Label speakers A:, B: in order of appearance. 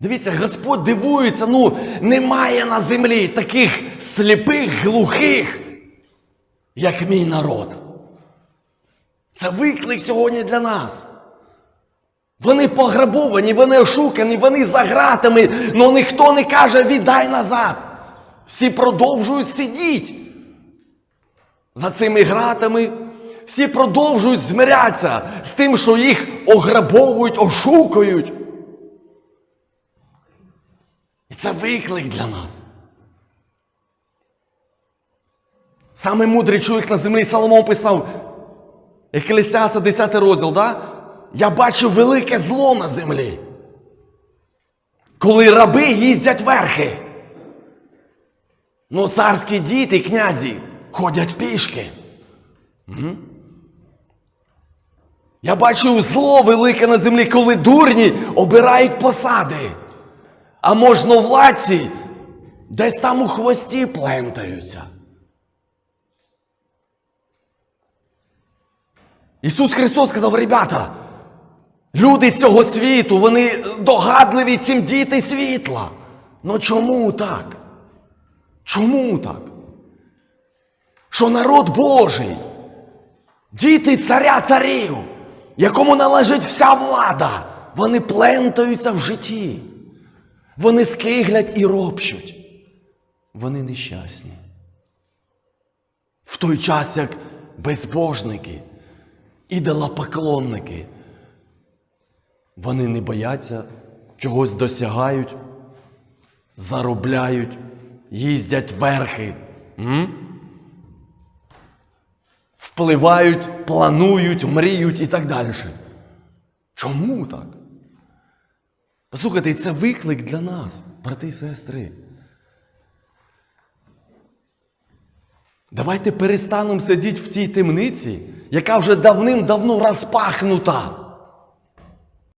A: Дивіться, Господь дивується, ну немає на землі таких сліпих, глухих, як мій народ. Це виклик сьогодні для нас. Вони пограбовані, вони ошукані, вони за гратами, але ніхто не каже віддай назад. Всі продовжують сидіти за цими гратами. Всі продовжують змирятися з тим, що їх ограбовують, ошукують. І це виклик для нас. Саме мудрий чоловік на землі Соломон писав, Еклесіаса 10 розділ, да? я бачу велике зло на землі. Коли раби їздять верхи. Ну, царські діти, князі, ходять пішки. М? Я бачу зло велике на землі, коли дурні обирають посади. А можновладці десь там у хвості плентаються. Ісус Христос сказав, ребята, люди цього світу, вони догадливі цим діти світла. Ну чому так? Чому так? Що народ Божий, діти царя царів, якому належить вся влада, вони плентаються в житті. Вони скиглять і ропщуть. Вони нещасні. В той час, як безбожники, ідолопоклонники, вони не бояться, чогось досягають, заробляють, їздять верхи, м? впливають, планують, мріють і так далі. Чому так? Послухайте, це виклик для нас, брати і сестри. Давайте перестанемо сидіти в тій темниці, яка вже давним-давно розпахнута.